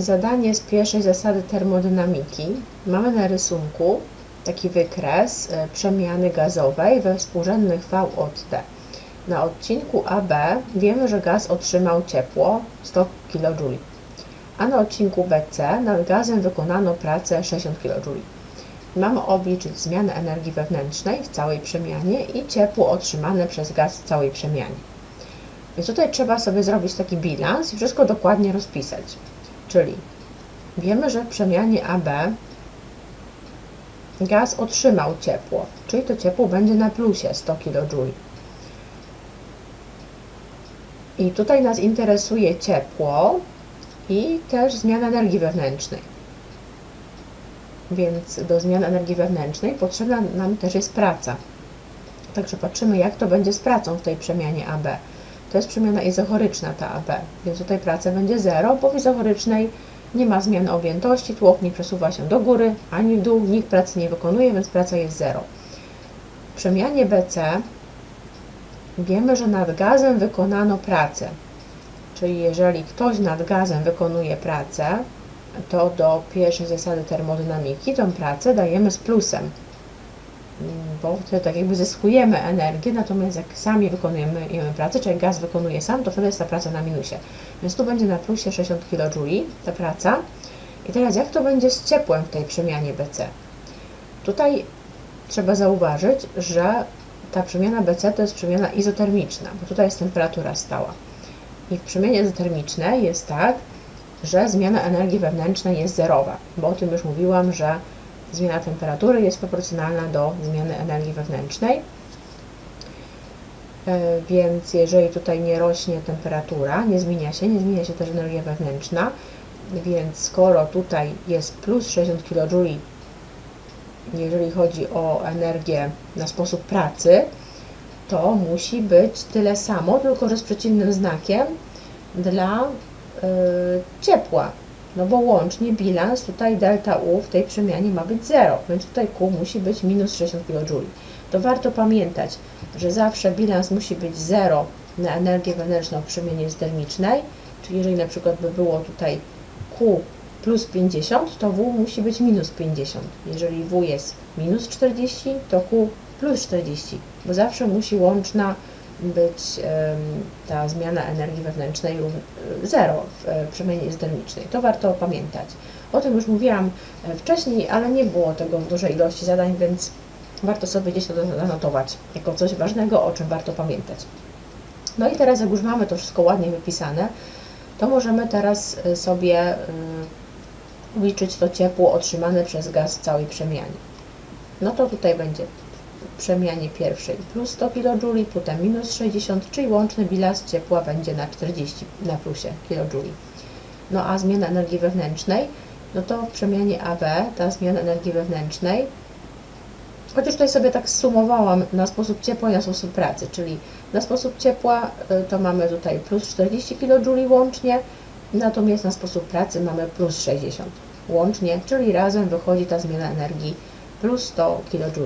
Zadanie z pierwszej zasady termodynamiki. Mamy na rysunku taki wykres e, przemiany gazowej we współrzędnych V od T. Na odcinku AB wiemy, że gaz otrzymał ciepło 100 kJ, a na odcinku BC nad gazem wykonano pracę 60 kJ. Mamy obliczyć zmianę energii wewnętrznej w całej przemianie i ciepło otrzymane przez gaz w całej przemianie. Więc tutaj trzeba sobie zrobić taki bilans i wszystko dokładnie rozpisać. Czyli wiemy, że w przemianie AB gaz otrzymał ciepło, czyli to ciepło będzie na plusie 100 kJ. I tutaj nas interesuje ciepło i też zmiana energii wewnętrznej. Więc do zmiany energii wewnętrznej potrzebna nam też jest praca. Także patrzymy, jak to będzie z pracą w tej przemianie AB. To jest przemiana izochoryczna ta AB, więc tutaj praca będzie 0, bo w izochorycznej nie ma zmiany objętości, tłok nie przesuwa się do góry ani w dół, nikt pracy nie wykonuje, więc praca jest 0. W przemianie BC wiemy, że nad gazem wykonano pracę. Czyli jeżeli ktoś nad gazem wykonuje pracę, to do pierwszej zasady termodynamiki tą pracę dajemy z plusem, bo wtedy tak jakby zyskujemy energię, natomiast jak sami wykonujemy pracę, czyli gaz wykonuje sam, to wtedy jest ta praca na minusie. Więc tu będzie na plusie 60 kJ ta praca. I teraz jak to będzie z ciepłem w tej przemianie BC? Tutaj trzeba zauważyć, że ta przemiana BC to jest przemiana izotermiczna, bo tutaj jest temperatura stała. I w przemianie izotermicznej jest tak, że zmiana energii wewnętrznej jest zerowa, bo o tym już mówiłam, że zmiana temperatury jest proporcjonalna do zmiany energii wewnętrznej. E, Więc jeżeli tutaj nie rośnie temperatura, nie zmienia się, nie zmienia się też energia wewnętrzna, więc skoro tutaj jest plus 60 kJ, jeżeli chodzi o energię na sposób pracy, to musi być tyle samo, tylko że z przeciwnym znakiem dla y, ciepła. No bo łącznie bilans tutaj delta U w tej przemianie ma być 0, więc tutaj Q musi być minus 60 kJ. To warto pamiętać, że zawsze bilans musi być 0 na energię wewnętrzną w przemianie termicznej, czyli jeżeli na przykład by było tutaj Q plus 50, to W musi być minus 50. Jeżeli W jest minus 40, to Q plus 40, bo zawsze musi łączna być ta zmiana energii wewnętrznej 0 w przemianie termicznej. To warto pamiętać. O tym już mówiłam e, wcześniej, ale nie było tego w dużej ilości zadań, więc warto sobie gdzieś to zanotować jako coś ważnego, o czym warto pamiętać. No i teraz, jak już mamy to wszystko ładnie wypisane, to możemy teraz e, sobie liczyć to ciepło otrzymane przez gaz w całej przemianie. No to tutaj będzie przemianie pierwszej plus 100 kJ, potem minus 60, czyli łączny bilans ciepła będzie na 40 na plusie kJ. No a zmiana energii wewnętrznej, no to w przemianie AB ta zmiana energii wewnętrznej, chociaż tutaj sobie tak sumowałam na sposób ciepła i na sposób pracy, czyli na sposób ciepła y, to mamy tutaj plus 40 kJ łącznie, natomiast na sposób pracy mamy plus 60 łącznie, czyli razem wychodzi ta zmiana energii plus 100 kJ.